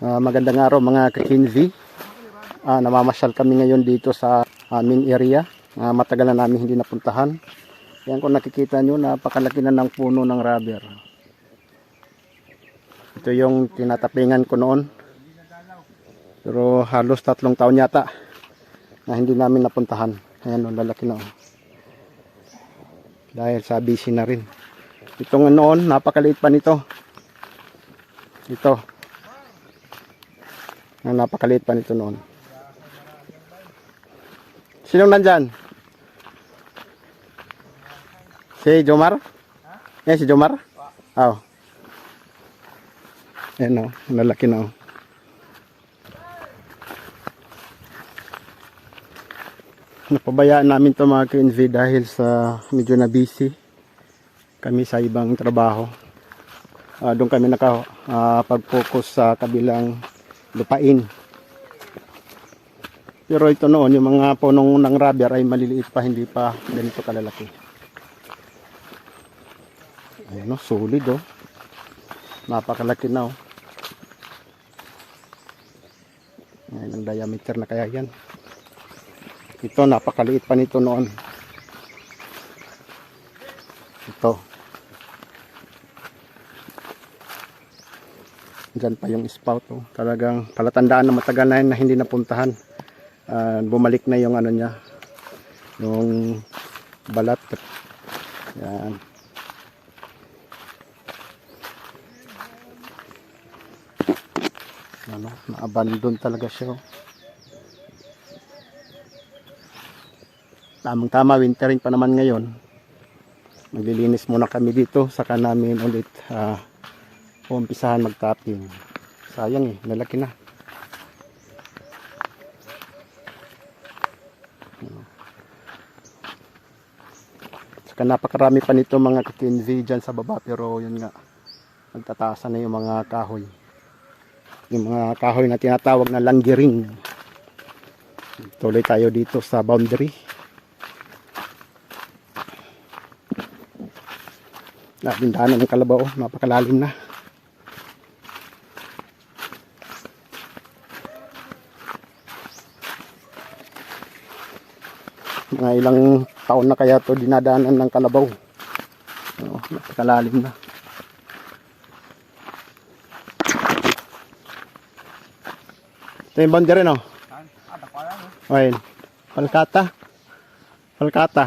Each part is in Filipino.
Ah, magandang araw mga kakinzi. Ah, namamasyal kami ngayon dito sa aming area. Ah, matagal na namin hindi napuntahan. Yan kung nakikita nyo, napakalaki na ng puno ng rubber. Ito yung tinatapingan ko noon. Pero halos tatlong taon yata na hindi namin napuntahan. Ayan o, lalaki na o. Dahil sa busy na rin. Itong noon, napakaliit pa nito. Ito. Na napakaliit pa nito noon. Sinong nandyan? Si Jomar? Yan si Jomar? Oo. Ayan o, lalaki na o. Napabayaan namin to mga KNV dahil sa medyo na busy kami sa ibang trabaho. Ah, doon kami naka ah, pag-focus sa kabilang lupain. Pero ito noon, yung mga punong ng rubber ay maliliit pa, hindi pa ganito kalalaki. Ayan o, solid o. Napakalaki na o. Ayan ang diameter na kaya yan. Ito, napakaliit pa nito noon. Ito. Diyan pa yung spout. Oh. Talagang palatandaan na matagal na yun na hindi napuntahan. Ah, bumalik na yung ano niya. Yung balat. Yan. Ano, na-abandon talaga siya. Oh. Tamang tama, wintering pa naman ngayon. Maglilinis muna kami dito, saka namin ulit uh, umpisahan mag-tapping. Sayang eh, lalaki na. Saka napakarami pa nito mga kakinzi dyan sa baba, pero yun nga, nagtataasan na yung mga kahoy. Yung mga kahoy na tinatawag na langgiring. Tuloy tayo dito sa boundary. Napindahan ng kalabaw, napakalalim na. Mga ilang taon na kaya to dinadaanan ng kalabaw. Oo, napakalalim na. Ito yung boundary no? Ayun. Palkata. Palkata.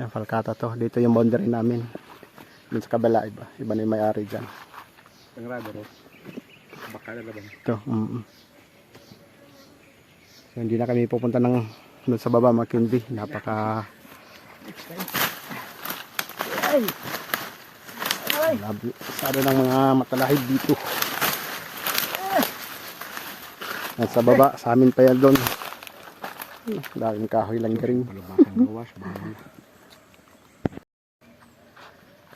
Yan, Falcata to. Dito yung boundary namin. Dun sa kabila, iba. Iba na yung may-ari dyan. Ang rubber oh. Baka na laban. Ito. Mm so, hindi na kami pupunta ng dun sa baba, Makindi. Napaka... Labi. Sada ng mga matalahid dito. Yan sa baba, sa amin pa yan doon. Daming kahoy lang. Mahal.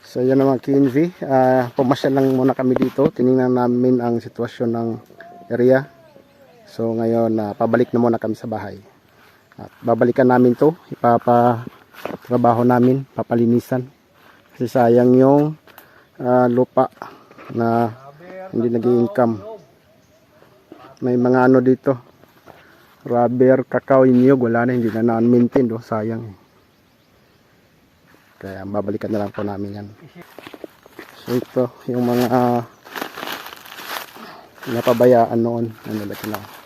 So yan naman KNV, uh, pumasyal lang muna kami dito, tiningnan namin ang sitwasyon ng area. So ngayon, uh, pabalik na muna kami sa bahay. At babalikan namin to, ipapatrabaho namin, papalinisan. Kasi sayang yung ah, lupa na hindi nag income May mga ano dito, rubber, kakao, inyog, wala na, hindi na na-maintain, do, sayang. Kaya babalikan na lang po namin yan. So ito, yung mga uh, napabayaan noon. Ano laki na.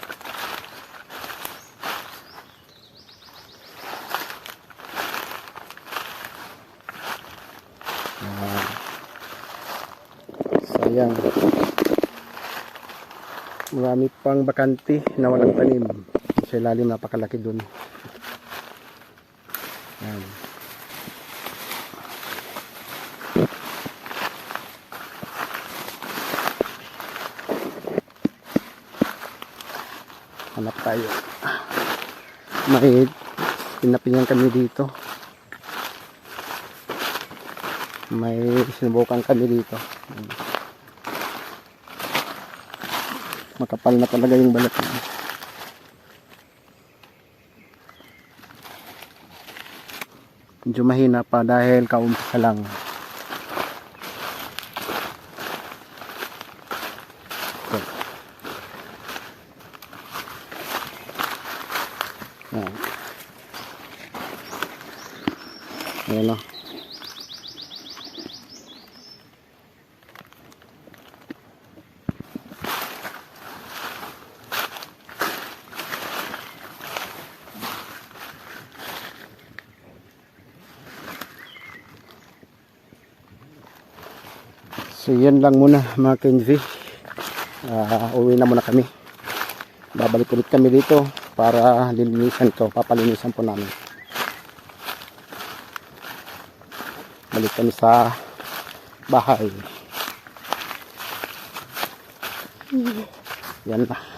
Sayang. Marami pang bakante na walang tanim. Sa ilalim napakalaki dun. Yan. hanap tayo may pinapingan kami dito may sinubukan kami dito makapal na talaga yung balat niya. Medyo mahina pa dahil kaumpisa lang. So. Ayan. Ayan o. So yan lang muna mga Kenvi. Ah, uwi na muna kami. Babalik ulit kami dito para lilinisan to. Papalinisan po namin. Balik kami sa bahay. Yan na.